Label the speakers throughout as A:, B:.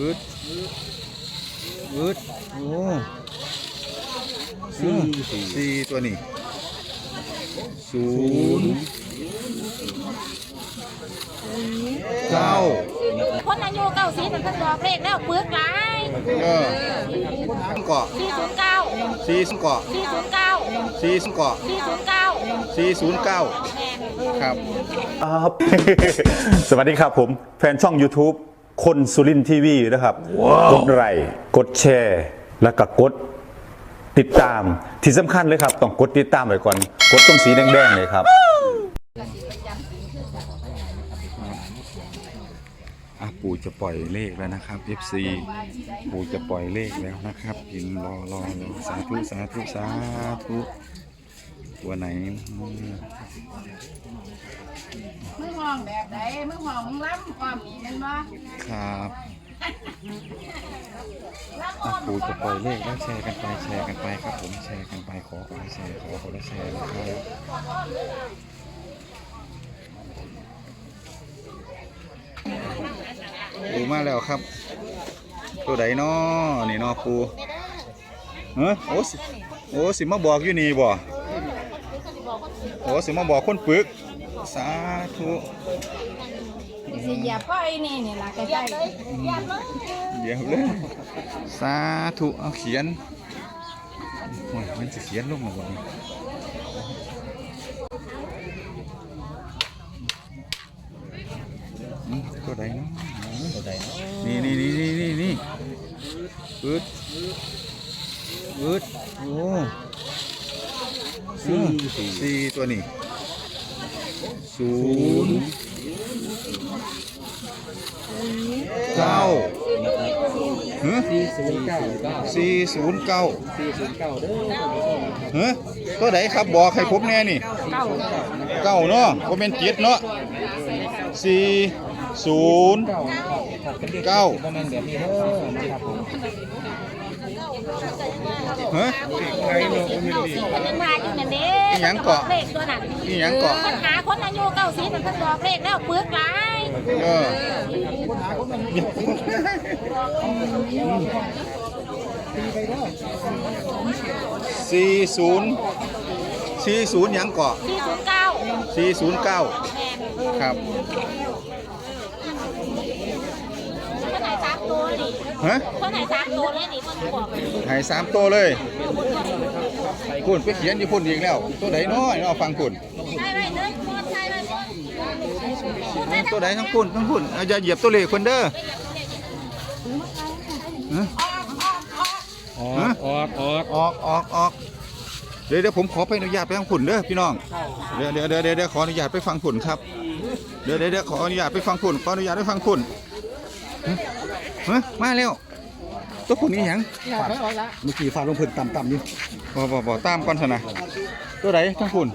A: อึดอึดโอ้
B: สี่
A: สี่ตัวนี้ศูนย์เก้า
C: คนอายุเก้าสิบมันเพิ่นบอกเลขแล้วปึกหลาย
A: เออเกาะ
C: สี่ศูนย์เก้า
A: สี่ศูนย์เกาะ
C: สี่ศูนย์เก้า
A: สี่ศูนย์เกาะ
C: สี่ศูนย์เก้า
A: สี่ศูนย์เก้า
C: แม่น
A: ครับ
D: ครับ สวัสดีครับผม แฟนช่อง YouTube คนสุรินทีวีนะครับ กดไลค์กดแชร์ แล้วก็กดติดตามที่สำคัญเลยครับ ต้องกดติดตามไว้ก่อน กดตรงสีแดงๆเลยครับ
A: อะปู่จะปล่อยเลขแล้วนะครับ FC ปู่จะปล่อยเลขแล้วนะครับพิมพ์รอรอรอสาธุสาธุสาธุ ตัวไหนอืม
E: มึงมองแบบไหนมึงมองมึงล้ำความมีมันบ่
A: ครับอะปู่จะปล่อยเลขแล้วแชร์กันไปแชร์กันไปครับผมแชร์กันไปขอคนละแชร์ขอคนละแชร์นะครับปูมาแล้วครับ ตัวใดน้อนี่น้อปูเฮ้โอ้สิโอ้สิมาบอกอยู่นี่บ่โอ้สิมาบอกคนปึก สาธุ
E: สิเหยียบพ่อไอ้นี่นี่ล่ะใกล้
A: เดี๋ยวเลยสาธุเอาเขียนโอ้ยมันจะเขียนลงมาบ่นี่อืมตัวใดเนาะ
B: ตัวใดเนาะ
A: นี่นี่นี่นี่นี่นี่อึดอึดโอ้
B: สี่สี่
A: ตัวนี้ศูนย์เก้าฮะ
B: สี่ศูนย์เก้าเก้า
A: สี่ศูนย์เก้า
B: สี่ศูนย์เก้าเด้อ
A: ฮะตัวไหนครับบอกให้ผมแน่นี่เก้าเนาะผมเป็นเจ็ดเนาะสี่ศูนย์
B: เก้า ครับเป็นเด็ก
A: เก้า
B: ประมาณแบบนี้เด้อนะครับผม
A: ฮะ
C: เก้าสิบมันยังมาอยู่นั่นเด้
A: อีหยังเกาะ
C: เลขตัวนั้น
A: นี่หยังเกาะ
C: ปัญหาคนอายุเก้าสิบมันเพิ่นบอกเลขแล้วปึกหลาย
A: เออสี่ศูนย์สี่ศูนย์หยังเกาะ
C: สี่ศูนย์เก้า
A: สี่ศูนย์เก้า
C: แม่น
A: ครับ
C: คนไหนสามตัวนี่
A: ฮะ
C: คนไหนสามตัวเลยนี่เพิ่นบอก
A: ใหายสามตัวเลยคุณไปเขียนอยู่พุ่นอีกแล้ว ตัวไหนน้อยเนาะฟังคุณ
C: ใช่ไหมเด้อคนใช่ไหมคน
A: ตัวไหนทั้งพุ่นทั้งพุ่นเอาอย่าเหยียบตัวเลขคนเด้อฮะ
B: ออกออกออก
A: ออกออกออกเดี๋ยวเดี๋ยวผมขอไปอนุญาตไปฟังผุนเด้อพี่น้อง เดี๋ยวเดี๋ยวเดี๋ยวเดี๋ยวเดี๋ยวขออนุญาตไปฟังผุนครับเดี๋ยวเดี๋ยวเดี๋ยวขออนุญาตไปฟังผุนขออนุญาตไปฟังผุน ฮะฮะมาแล้วตัวผุนนี่หยัง
B: เมื่อกี้ฟ้าลงพื้นต่ำๆอยู่
A: บ่บ่บ่ตามก่อนสนะตัวไหนทั้งผุน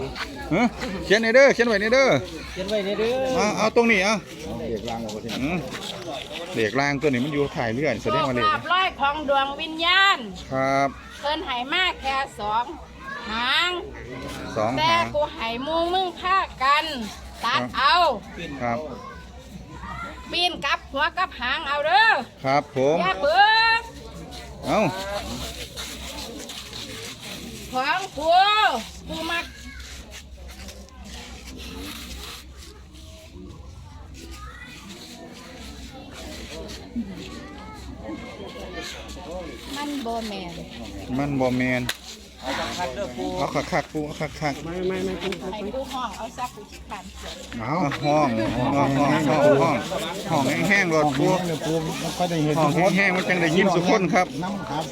A: ฮะเขียนในเด้อเขียนไว้ในเด้อ
B: เขียนไว้ในเด้อ
A: เอาเอาตรงนี้เอา
B: เด็กลางออกมาสิ
A: อืมเด็กล่างตัวนี้มันอยู่ถ่ายเลื่อนแสดงว่าเลข
E: ภาพร้อยของดวงวิญญาณ
A: ครับ
E: เพิ่นให้มากแค่สองหาง
A: สอง
E: แต่
A: หาง
E: กูให้มูมึงฆ่ากัน ตัดเอา
A: ครับ
E: ปีนกลับหัวกลับหางเอาเด้อ
A: ครับผม
E: อย่าเบื่อ
A: เอ้า
E: ของกูกูมักมันโบแมน
A: มันบ่แมน
B: คัดเด้อปู
A: เอาคักคักๆปูเอาคักคักๆ
B: ไม่ไม่ไม่ปู
E: ให้กูห้องเอาซักกูชิคันเสีย
A: เอาห้องห้องห้องห้องห้องห้องห้องแห้งๆรถปู
B: เดี๋ยวปูมันค่อยได้เห็น
A: ห้องแห้งๆมันจังได้ยินสุกคนครับ
B: น้ำครับ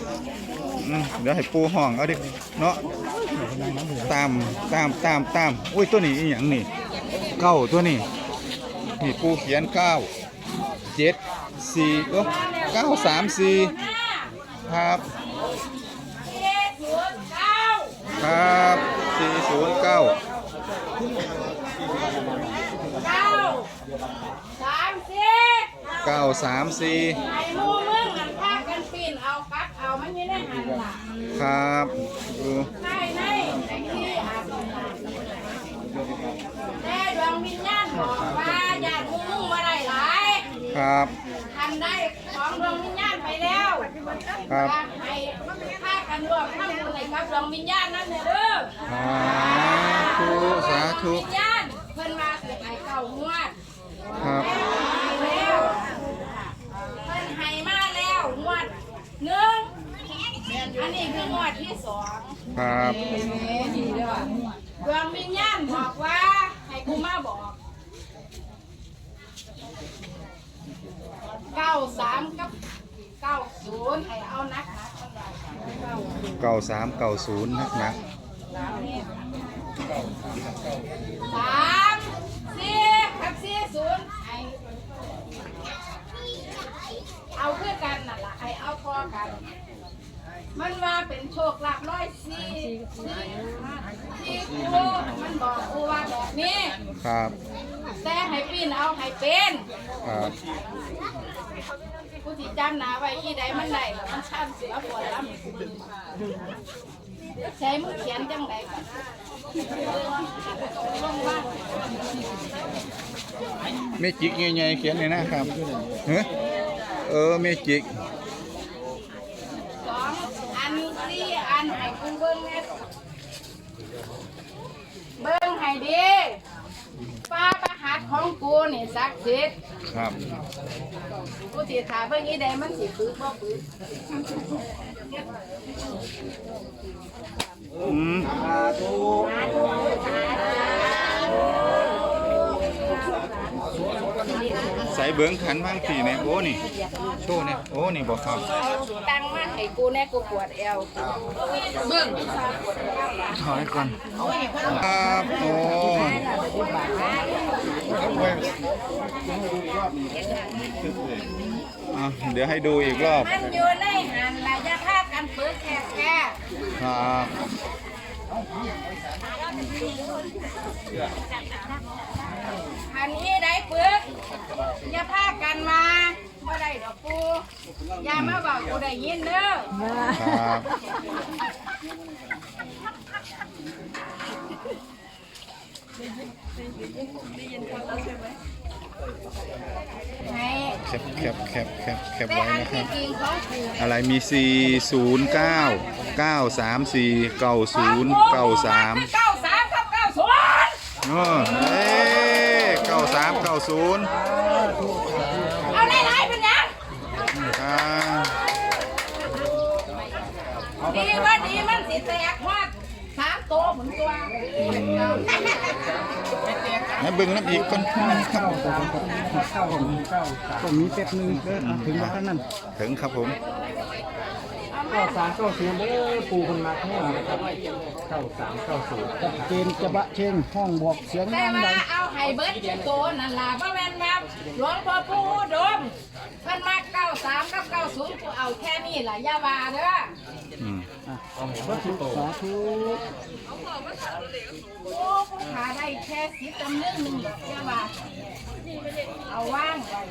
A: อืมเดี๋ยวให้ปูห้องเอาดิเนาะตามตามตามตามอุ้ยตัวนี้อีหยังนี่เก้าตัวนี้นี่ปูเขียนเก้าเจ็ดสี่โอ้เก้าสามสี่ครับ
E: เจ็ดศูนย์เก้า
A: ครับสี่ศูนย์เก้า
E: เก้าสามสี่
A: เก้าสามสี่
E: ไอ้หมูมึงมันพากันปีนเอากัดเอามันอยู่ในหันหลัง
A: ครับดู
E: ใช่ในไอ้ที่อาบน้ำแต่ดวงวิญญาณบอกว่าญาติหมูมึงมาได้หลาย
A: ครับ
E: ทันได้ของดวงวิญญาณไปแล้ว
A: ครับ
E: อยากให้พากันรวมทำบุญให้กับดวงวิญญาณนั่นเด้อ
A: สาธุสาธุ
E: วิญญาณเพิ่นมาสิให้เก่างวด
A: ครับ
E: ให้แล้วเพิ่นให้มาแล้วงวดหนึ่งอันนี้คืองวดที่สอง
A: ครับ
E: ดีเด้อดวงวิญญาณบอกว่า ให้กูมาบอก เก้าสามกับเก้าศูนย์ให้เอานักนักมันได้เก้า
A: เก่าสามเก่าศูนย์นักหนัก
E: สามสี่กับสี่ศูนย์ให้เอาเพื่อกันนั่นล่ะให้เอาพอกัน มันว่าเป็นโชคลาภร้อยสี่ที่กูมันบอกกูว่าแบบนี้
A: ครับ
E: แต่ให้ปีนเอาให้เป็น
A: ครับ
E: กูสิจำหนาไว้ยี่ใดมันได้แล้วมันช่ำเสือปวดล้ำใช้มือเขียนจังไดกันลงบ้าน
A: เมจิกใหญ่ๆเขียนเลยนะครับเฮ้เออเมจิก
E: สองอันสี่อันให้กูเบิ้งแน่เบิ้งให้ดีป้าประ หัตของกูนี่ศักดิ์สิทธิ์
A: ครับ
E: กูสิถามเบิ่งอีใดมันสิฝึกบ่ฝึก
A: อืมใส่เบิ้งขันบางทีเนี่ยโอ้นี่โชว์เนี่ยโอ้นี่บอกครับ
E: เอาตังค์มาให้กูแน่กูปวดเอวเบิ่ง
A: ถอยก่อนครับโอ้ อะเดี๋ยวให้ดูอีกรอบ
E: มันอยู่ในหันละอย่าพกันฝึกแค่แค่
A: ครับ
E: อันนี้ได้ฝึกอย่าพากันมาบ่ได้ดอกกูอย่ามาบอกกูได้ยินเด้อ
A: ครับ แคบแคบแคบแคบแคบ
E: แต่
A: ไว้
E: อัน
A: นะครั
E: ที่
A: บ
E: จริงของกู
A: อะไรมี 4 0 9 9 3 4 9 0 9 3
E: เก้าสามกับเก้าศูนย์
A: เออเอ้เก้าสามเก้าศูนย์
E: เอาหลายๆเป็นยัง
A: ครับ
E: ดีว่าดีมันสิแตกฮอด สามตัวเหมือนตัว
A: ให้เบิ่งน้ำอีกคนครับ
F: เข้าผมเข้าผมมีเป็ดหนึ่งเด้อถึงแล้วนั่น
A: ถึงครับผม
F: ก็สามเก้าศูนย์เด้อปูคนมาแค่นะครับเก้าสามเก้าศูนย์จัดเกณฑ์จะบะเชงห้องบอกเสียง
E: แต่
F: ดัง
E: ว่า
F: ดัง
E: เอาให้เบิดทุกตัวนั่นล่ะบ่แม่นว่าหลวงพ่อปู่อุดมเพิ่นมาเก้าสามกับเก้าศูนย์กูเอาแค่นี้ล่ะอย่าว่าเด้อ
A: อืม
F: วัตถุสาธุ
E: โอ้กูหาได้แค่สิบตำลึงหนึงดอกอย่าว่าเอาว่างไว้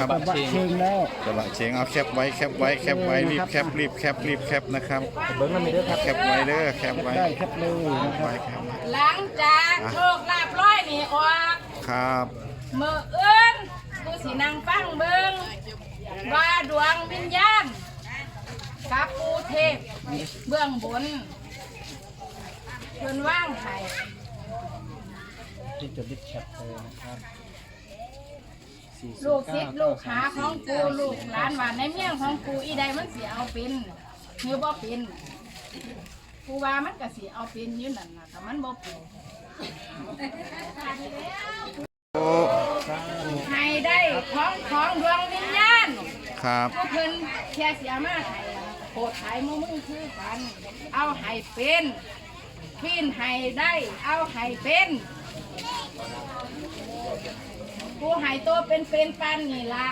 A: ครับ
F: บะเชงแล้ว
A: กระบะเชงเอาแคปไว้แคปไว้แคปไว้รีบแคปรีบแคปรีบแคปนะครับ
F: เบิ้งน้ำมีเด้อครับ
A: แคปไว้เด้อแคปไว้
F: ได้ครับเลยนะครั
A: ไว้
F: บ
A: แคปไว้
E: หลังจากโชคลาภร้อยนี่ออก
A: ครับ
E: มื้ออื่นกูสินั่งฟังเบิ่งว่าดวงวิญญาณกับปูเทพเบื้องบนเพิ่นว่างไห้
F: ที่จะดิบแคปเลยนะครับ
E: ลูกศิษย์ลูกหาของกูลูกหลานว่าในเมี่ยงของกูอีใดมันสิเอาเป็นหรือบ่เป็นกูว่ามันก็สิเอาเป็นอยู่นั่นน่ะแต่มันบ่เป็น
A: โอ้
E: ให้ได้ของของดวงวิญญาณ
A: ครับ
E: พวกเพิ่นแค่เสียมาให้โคตรไทยมือมือคือกัน เอาให้เป็นพินให้ได้ เอาให้เป็น กูให้ตัวเป็นเป็นปันนี่ละ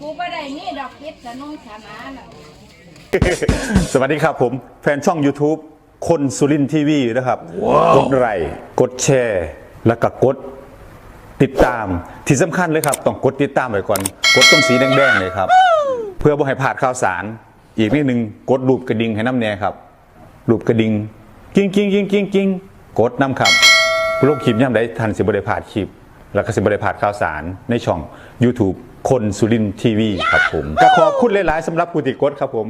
E: กูไม่ได้มีดอกคิดสนุนสนานน่ะ
D: สวัสดีครับผม แฟนช่อง YouTube คนสุรินทีวีนะครับ กดไลค์กดแชร์ แล้วก็กดติดตามที่สำคัญเลยครับ ต้องกดติดตามไว้ก่อน กดตรงสีแดงๆเลยครับ เพื่อบ่ให้พลาดข่าวสาร อีกนิดนึงกดรูปกระดิ่งให้น้ำแน่ครับ รูปกระดิ่งกิ้งกิ้งกิ้งกิ้งกิ้งกดน้ำครับ โลกคลิปย่ำได้ทันสิบริพลาดคลิป แล้วก็สิบริพลาดข่าวสารในช่อง YouTube คนสุรินทีวีครับผมก็ขอบคุณหลายๆสำหรับผู้ติดกดครับผม